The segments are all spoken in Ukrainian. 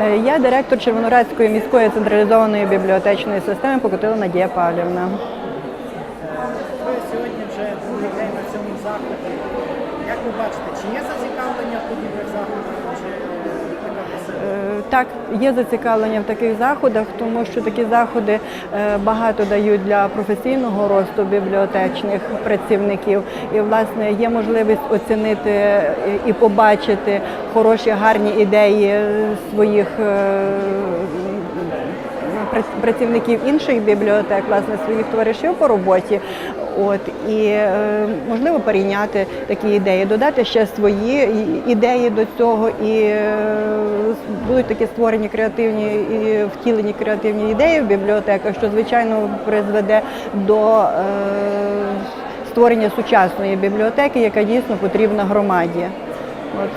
Е, Я директор Червонорадської міської централізованої бібліотечної системи Покотила Надія Павлівна. Ви сьогодні вже другий день на цьому заході. Як ви бачите, чи є зацікавлення подібних заходах, чи така пасивна? Е, Так, є зацікавлення в таких заходах, тому що такі заходи е, багато дають для професійного росту бібліотечних працівників. І, власне, є можливість оцінити е, і побачити хороші, гарні ідеї своїх е, працівників інших бібліотек, власне, своїх товаришів по роботі. От і е, можливо перейняти такі ідеї, додати ще свої ідеї до цього, і е, будуть такі створені креативні і втілені креативні ідеї в бібліотеках, що звичайно призведе до е, створення сучасної бібліотеки, яка дійсно потрібна громаді.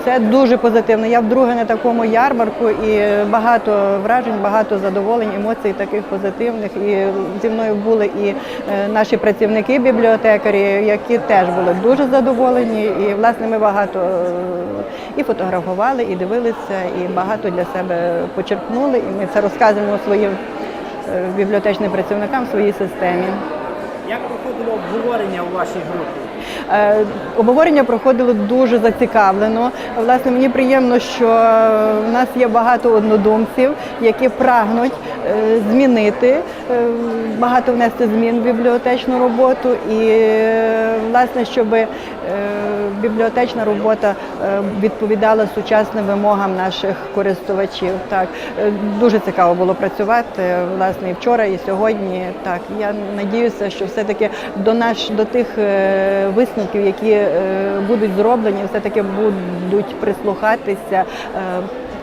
Це дуже позитивно. Я вдруге на такому ярмарку і багато вражень, багато задоволень, емоцій таких позитивних. І зі мною були і е, наші працівники, бібліотекарі, які теж були дуже задоволені. І власне ми багато е, і фотографували, і дивилися, і багато для себе почерпнули. І ми це розказуємо своїм е, бібліотечним працівникам в своїй системі. Як проходило обговорення у вашій групі? Е, Обговорення проходило дуже зацікавлено. Власне, мені приємно, що в нас є багато однодумців, які прагнуть е, змінити, е, багато внести змін в бібліотечну роботу і, е, власне, щоб бібліотечна робота е, відповідала сучасним вимогам наших користувачів. Так, е, дуже цікаво було працювати, власне, і вчора, і сьогодні. Так, я надіюся, що все-таки до наш до тих е, висновків, які будуть зроблені, все-таки будуть прислухатися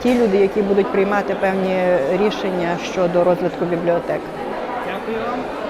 ті люди, які будуть приймати певні рішення щодо розвитку бібліотек. Дякую вам.